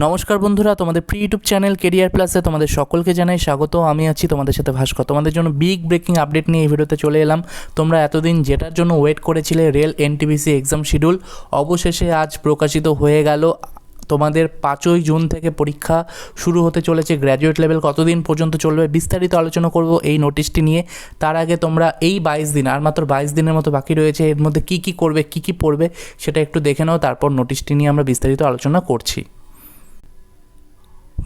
নমস্কার বন্ধুরা, তোমাদের প্রি ইউটিউব চ্যানেল কেরিয়ার প্লাসে তোমাদের সকলকে জানাই স্বাগত। আমি আছি তোমাদের সাথে ভাস্কর। তোমাদের জন্য বিগ ব্রেকিং আপডেট নিয়ে এই ভিডিওতে চলে এলাম। তোমরা এতদিন যেটার জন্য ওয়েট করেছিলে রেল এনটিবিসি এক্সাম শিডিউল অবশেষে আজ প্রকাশিত হয়ে গেল। তোমাদের পাঁচই জুন থেকে পরীক্ষা শুরু হতে চলেছে। গ্র্যাজুয়েট লেভেল কতদিন পর্যন্ত চলবে বিস্তারিত আলোচনা করব এই নোটিশটি নিয়ে। তার আগে তোমরা এই বাইশ দিন, আর মাত্র বাইশ দিনের মতো বাকি রয়েছে, এর মধ্যে কী কী করবে, কী কী পড়বে, সেটা একটু দেখে নাও। তারপর নোটিশটি নিয়ে আমরা বিস্তারিত আলোচনা করছি।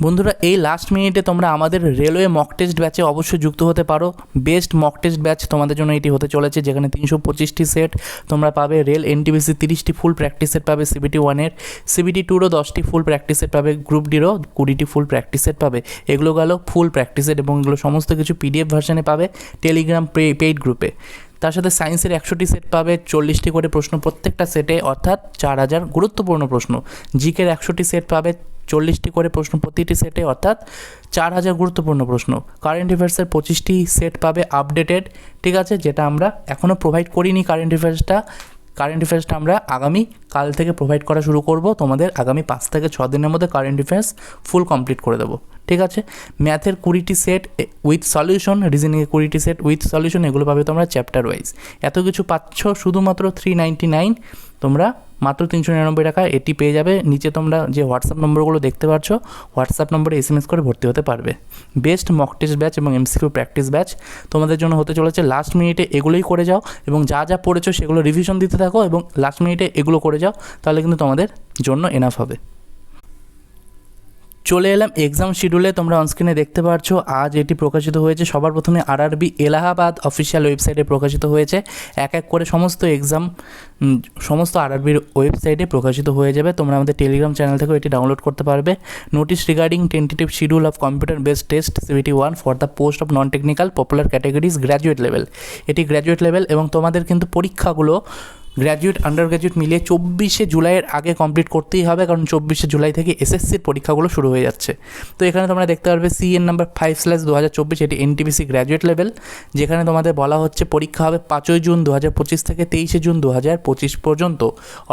বন্ধুরা, এই লাস্ট মিনিটে তোমরা আমাদের রেলওয়ে মক টেস্ট ব্যাচে অবশ্যই যুক্ত হতে পারো। বেস্ট মক টেস্ট ব্যাচ তোমাদের জন্য এটি হতে চলেছে, যেখানে তিনশো পঁচিশটি সেট তোমরা পাবে। রেল এনটিবিসি তিরিশটি ফুল প্র্যাকটিস সেট পাবে সিবিটি ওয়ানের সিবিটি টুরও দশটি ফুল প্র্যাকটিস সেট পাবে গ্রুপ ডিরও কুড়িটি ফুল প্র্যাকটিস সেট পাবে। এগুলো গেল ফুল প্র্যাকটিস সেট এবং এগুলো সমস্ত কিছু পিডিএফ ভার্সনে পাবে টেলিগ্রাম পেইড গ্রুপে তার সাথে সায়েন্সের একশোটি সেট পাবে, চল্লিশটি করে প্রশ্ন প্রত্যেকটা সেটে, অর্থাৎ চার হাজার গুরুত্বপূর্ণ প্রশ্ন। জিকের একশোটি সেট পাবে, চল্লিশটি করে প্রশ্ন প্রতিটি সেটে, অর্থাৎ চার হাজার গুরুত্বপূর্ণ প্রশ্ন। কারেন্ট অ্যাফেয়ার্সের পঁচিশটি সেট পাবে আপডেটেড, ঠিক আছে, যেটা আমরা এখনও প্রোভাইড করিনি কারেন্ট অ্যাফেয়ার্সটা। কারেন্ট অ্যাফেয়ার্সটা আমরা আগামী কাল থেকে প্রোভাইড করা শুরু করব। তোমাদের আগামী পাঁচ থেকে ছ দিনের মধ্যে কারেন্ট অ্যাফেয়ার্স ফুল কমপ্লিট করে দেবো। ঠিক আছে? ম্যাথের কুড়িটি সেট উইথ সলিউশন রিজনিংয়ের কুড়িটি সেট উইথ সলিউশন এগুলো পাবে তোমরা চ্যাপ্টার ওয়াইজ এত কিছু পাচ্ছ শুধুমাত্র থ্রি নাইনটি নাইন তোমরা মাত্র তিনশো নিরানব্বই টাকা এটি পেয়ে যাবে। নিচে তোমরা যে হোয়াটসঅ্যাপ নম্বরগুলো দেখতে পাচ্ছ হোয়াটসঅ্যাপ নম্বরে এস এম এস করে ভর্তি হতে পারবে। বেস্ট মক টেস্ট ব্যাচ এবং এমসিকিউ প্র্যাকটিস ব্যাচ তোমাদের জন্য হতে চলেছে লাস্ট মিনিটে এগুলোই করে যাও এবং যা যা পড়েছো সেগুলো রিভিশন দিতে থাকো এবং লাস্ট মিনিটে এগুলো করে যাও, তাহলে কিন্তু তোমাদের জন্য এনাফ হবে। চলে এলাম এক্সাম শিডিউলে তোমরা অনস্ক্রিনে দেখতে পাচ্ছ আজ এটি প্রকাশিত হয়েছে, সবার প্রথমে আরআরবি এলাহাবাদ অফিসিয়াল ওয়েবসাইটে প্রকাশিত হয়েছে, এক এক করে সমস্ত এক্সাম সমস্ত আরআরবির ওয়েবসাইটে প্রকাশিত হয়ে যাবে, তোমরা আমাদের টেলিগ্রাম চ্যানেল থেকেও এটি ডাউনলোড করতে পারবে। Notice regarding tentative schedule of computer based test CBT one for the post of non technical popular categories graduate level এটি গ্র্যাজুয়েট লেভেল এবং তোমাদের কিন্তু পরীক্ষাগুলো গ্র্যাজুয়েট আন্ডার গ্র্যাজুয়েট মিলিয়ে চব্বিশে জুলাইয়ের আগে কমপ্লিট করতেই হবে, কারণ চব্বিশে জুলাই থেকে এসএসসির পরীক্ষাগুলো শুরু হয়ে যাচ্ছে। তো এখানে তোমরা দেখতে পারবে সিএন নাম্বার ফাইভ স্ল্যাশ দু হাজার চব্বিশ, এটি এনটিপিসি গ্র্যাজুয়েট লেভেল যেখানে তোমাদের বলা হচ্ছে পরীক্ষা হবে পাঁচই জুন দু হাজার পঁচিশ থেকে তেইশে জুন দু হাজার পঁচিশ পর্যন্ত।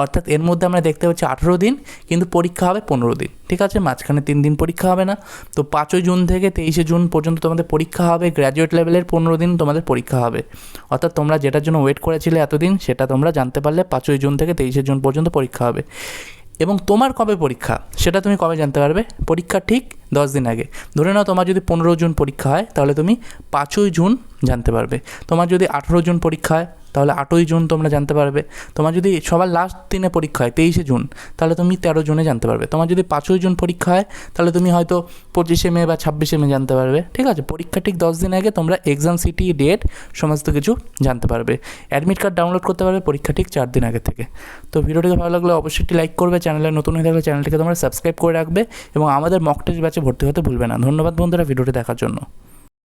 অর্থাৎ এর মধ্যে আমরা দেখতে পাচ্ছি আঠেরো দিন, কিন্তু পরীক্ষা হবে পনেরো দিন। ঠিক আছে? মাঝখানে তিন দিন পরীক্ষা হবে না। তো পাঁচই জুন থেকে তেইশে জুন পর্যন্ত তোমাদের পরীক্ষা হবে গ্র্যাজুয়েট লেভেলের পনেরো দিন তোমাদের পরীক্ষা হবে। অর্থাৎ তোমরা যেটার জন্য ওয়েট করেছিলে এতদিন, সেটা তোমরা জানতে পারলে পাঁচই জুন থেকে তেইশে জুন পর্যন্ত পরীক্ষা হবে। এবং তোমার কবে পরীক্ষা, সেটা তুমি কবে জানতে পারবে? পরীক্ষা ঠিক দশ দিন আগে। ধরে নাও তোমার যদি পনেরো জুন পরীক্ষা হয়, তাহলে তুমি পাঁচই জুন জানতে পারবে। তোমার যদি আঠেরো জুন পরীক্ষা হয় তাহলে আটই জুন তোমরা জানতে পারবে। তোমার যদি সবার লাস্ট দিনে পরীক্ষা হয়, তেইশে জুন, তাহলে তুমি তেরো জুনে জানতে পারবে। তোমার যদি পাঁচই জুন পরীক্ষা হয়, তাহলে তুমি হয়তো পঁচিশে মে বা ছাব্বিশে মে জানতে পারবে। ঠিক আছে? পরীক্ষা ঠিক দশ দিন আগে তোমরা এক্সাম সিটি ডেট সমস্ত কিছু জানতে পারবে। অ্যাডমিট কার্ড ডাউনলোড করতে পারবে পরীক্ষা ঠিক চার দিন আগে থেকে। তো ভিডিওটিকে ভালো লাগলে অবশ্যই একটি লাইক করবে চ্যানেলে নতুন হয়ে থাকলে চ্যানেলটিকে তোমরা সাবস্ক্রাইব করে রাখবে এবং আমাদের মক টেস্ট ব্যাচে ভর্তি হতে ভুলবে না। ধন্যবাদ বন্ধুরা ভিডিওটি দেখার জন্য।